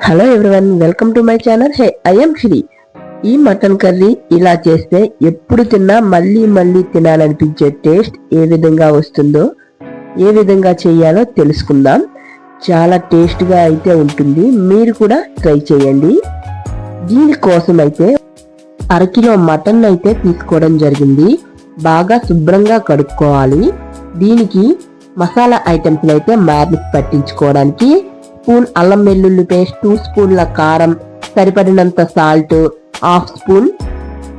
Hello everyone welcome to my channel hey I'm Sri ఈ mutton curry ఇలా చేస్తే ఎప్పుడు తిన్నా మళ్ళీ మళ్ళీ తినాలనిపించే టేస్ట్ ఏ విధంగా వస్తుందో ఏ విధంగా చేయాలో తెలుసుకుందాం. చాలా టేస్ట్గా అయితే ఉంటుంది. మీరు కూడా ట్రై చేయండి. దీనికోసం అయితే అరకిలో మటన్ అయితే తీసుకోవడం జరిగింది. బాగా శుభ్రంగా కడుక్కోవాలి. దీనికి మసాలా ఐటమ్స్ అయితే మ్యారినేట్ పట్టించుకోవడానికి స్పూన్ అల్లం వెల్లుల్లి పేస్ట్ టూ స్పూన్ల కారం సరిపడినంత సాల్ట్ హాఫ్ స్పూన్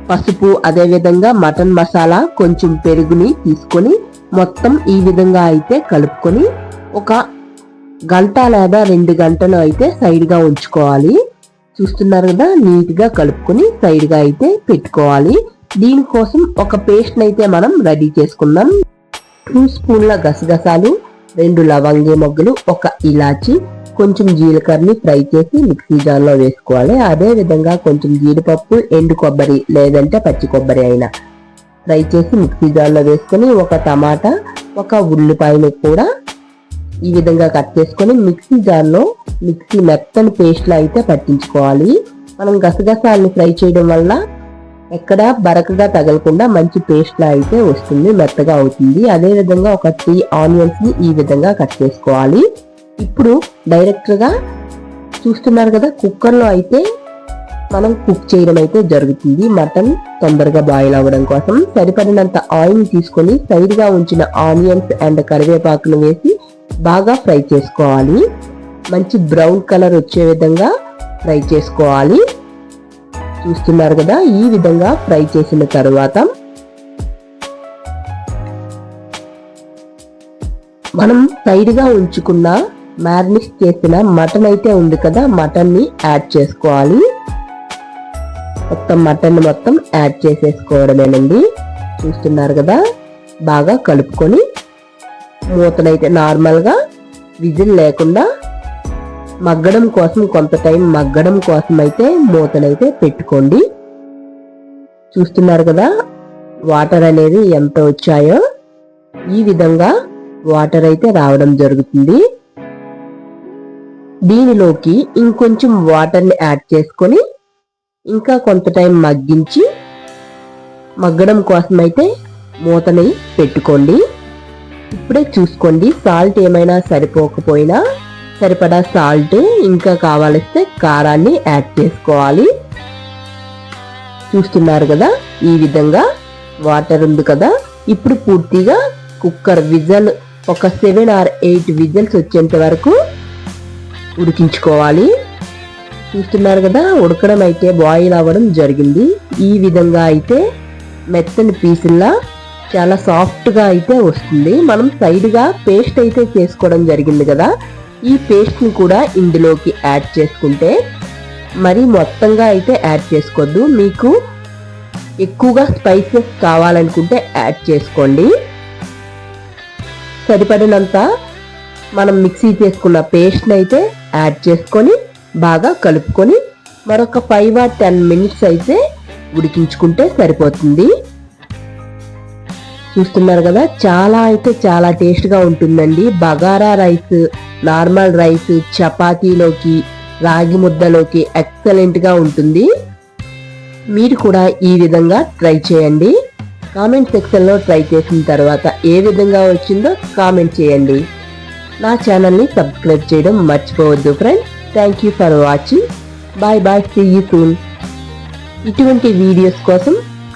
పసుపు అదేవిధంగా మటన్ మసాలా కొంచెం పెరుగుని తీసుకొని మొత్తం ఈ విధంగా అయితే కలుపుకొని ఒక గంట లేదా రెండు గంటలు అయితే సైడ్గా ఉంచుకోవాలి. చూస్తున్నారు కదా నీట్గా కలుపుకొని సైడ్గా అయితే పెట్టుకోవాలి. దీనికోసం ఒక పేస్ట్ని అయితే మనం రెడీ చేసుకుందాం. టూ స్పూన్ల గసగసాలు రెండు లవంగి మొగ్గలు ఒక ఇలాచి కొంచెం జీలకర్రని ఫ్రై చేసి మిక్సీ జార్లో వేసుకోవాలి. అదే విధంగా కొంచెం జీడిపప్పు ఎండు కొబ్బరి లేదంటే పచ్చి కొబ్బరి అయినా ఫ్రై చేసి మిక్సీ జార్లో వేసుకొని ఒక టమాటా ఒక ఉల్లిపాయను కూడా ఈ విధంగా కట్ చేసుకొని మిక్సీ జార్లో మిక్సీ మెత్తని పేస్ట్లో అయితే పట్టించుకోవాలి. మనం గసగసాలను ఫ్రై చేయడం వల్ల ఎక్కడ బరకగా తగలకుండా మంచి పేస్ట్లా అయితే వస్తుంది మెత్తగా అవుతుంది. అదే విధంగా ఒక త్రీ ఆనియన్స్ని ఈ విధంగా కట్ చేసుకోవాలి. ఇప్పుడు డైరెక్ట్గా చూస్తున్నారు కదా కుక్కర్లో అయితే మనం కుక్ చేయడం అయితే జరుగుతుంది. మటన్ తొందరగా బాయిల్ అవ్వడం కోసం సరిపడినంత ఆయిల్ తీసుకొని సైడ్గా ఉంచిన ఆనియన్స్ అండ్ కరివేపాకును వేసి బాగా ఫ్రై చేసుకోవాలి. మంచి బ్రౌన్ కలర్ వచ్చే విధంగా ఫ్రై చేసుకోవాలి. చూస్తున్నారు కదా ఈ విధంగా ఫ్రై చేసిన తర్వాత మనం సైడ్గా ఉంచుకున్న మ్యారినేట్ చేసిన మటన్ అయితే ఉంది కదా మటన్ని యాడ్ చేసుకోవాలి. మొత్తం మటన్ మొత్తం యాడ్ చేసేసుకోవడమేనండి. చూస్తున్నారు కదా బాగా కలుపుకొని మూతనైతే నార్మల్గా విజిల్ లేకుండా మగ్గడం కోసం కొంత టైం మగ్గడం కోసం అయితే మూతనైతే పెట్టుకోండి. చూస్తున్నారు కదా వాటర్ అనేది ఎంత వచ్చాయో ఈ విధంగా వాటర్ అయితే రావడం జరుగుతుంది. దీనిలోకి ఇంకొంచెం వాటర్ని యాడ్ చేసుకొని ఇంకా కొంత టైం మగ్గించి మగ్గడం కోసం అయితే మూతని పెట్టుకోండి. ఇప్పుడే చూసుకోండి సాల్ట్ ఏమైనా సరిపోకపోయినా సరిపడా సాల్ట్ ఇంకా కావాలిస్తే కారాన్ని యాడ్ చేసుకోవాలి. చూస్తున్నారు కదా ఈ విధంగా వాటర్ ఉంది కదా. ఇప్పుడు పూర్తిగా కుక్కర్ విజల్ ఒక సెవెన్ ఆర్ ఎయిట్ విజల్స్ వచ్చేంత వరకు ఉడికించుకోవాలి. చూస్తున్నారు కదా ఉడకడం అయితే బాయిల్ అవ్వడం జరిగింది. ఈ విధంగా అయితే మెత్తని పీసుల్లా చాలా సాఫ్ట్గా అయితే వస్తుంది. మనం సైడ్గా పేస్ట్ అయితే చేసుకోవడం జరిగింది కదా. ఈ పేస్ట్ని కూడా ఇందులోకి యాడ్ చేసుకుంటే మరి మొత్తంగా అయితే యాడ్ చేసుకోవద్దు. మీకు ఎక్కువగా స్పైసెస్ కావాలనుకుంటే యాడ్ చేసుకోండి. సరిపడినంత మనం మిక్సీ చేసుకున్న పేస్ట్ని అయితే యాడ్ చేసుకొని బాగా కలుపుకొని మరొక ఫైవ్ ఆర్ టెన్ మినిట్స్ అయితే ఉడికించుకుంటే సరిపోతుంది. చూస్తున్నారు కదా చాలా అయితే చాలా టేస్ట్గా ఉంటుందండి. బగారా రైస్ నార్మల్ రైస్ చపాతీలోకి రాగి ముద్దలోకి ఎక్సలెంట్గా ఉంటుంది. మీరు కూడా ఈ విధంగా ట్రై చేయండి. కామెంట్ సెక్షన్లో ట్రై చేసిన తర్వాత ఏ విధంగా వచ్చిందో కామెంట్ చేయండి. నా ఛానల్ని సబ్స్క్రైబ్ చేయడం మర్చిపోవద్దు friends thank you for watching bye bye see you soon ఇటువంటి వీడియోస్ కోసం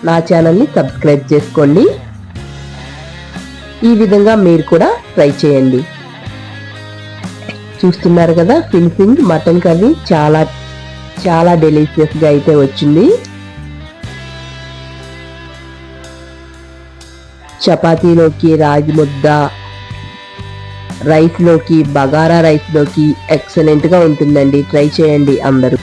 నా ఛానల్ని సబ్స్క్రైబ్ చేసుకోండి. ఈ విధంగా మీరు కూడా ట్రై చేయండి. చూస్తున్నారు కదా ఫినిషింగ్ మటన్ కర్రీ చాలా చాలా డెలిషియస్గా అయితే వచ్చింది. చపాతీలోకి రాగి ముద్ద రైస్లోకి బగారా రైస్లోకి ఎక్సలెంట్గా ఉంటుందండి. ట్రై చేయండి అందరూ.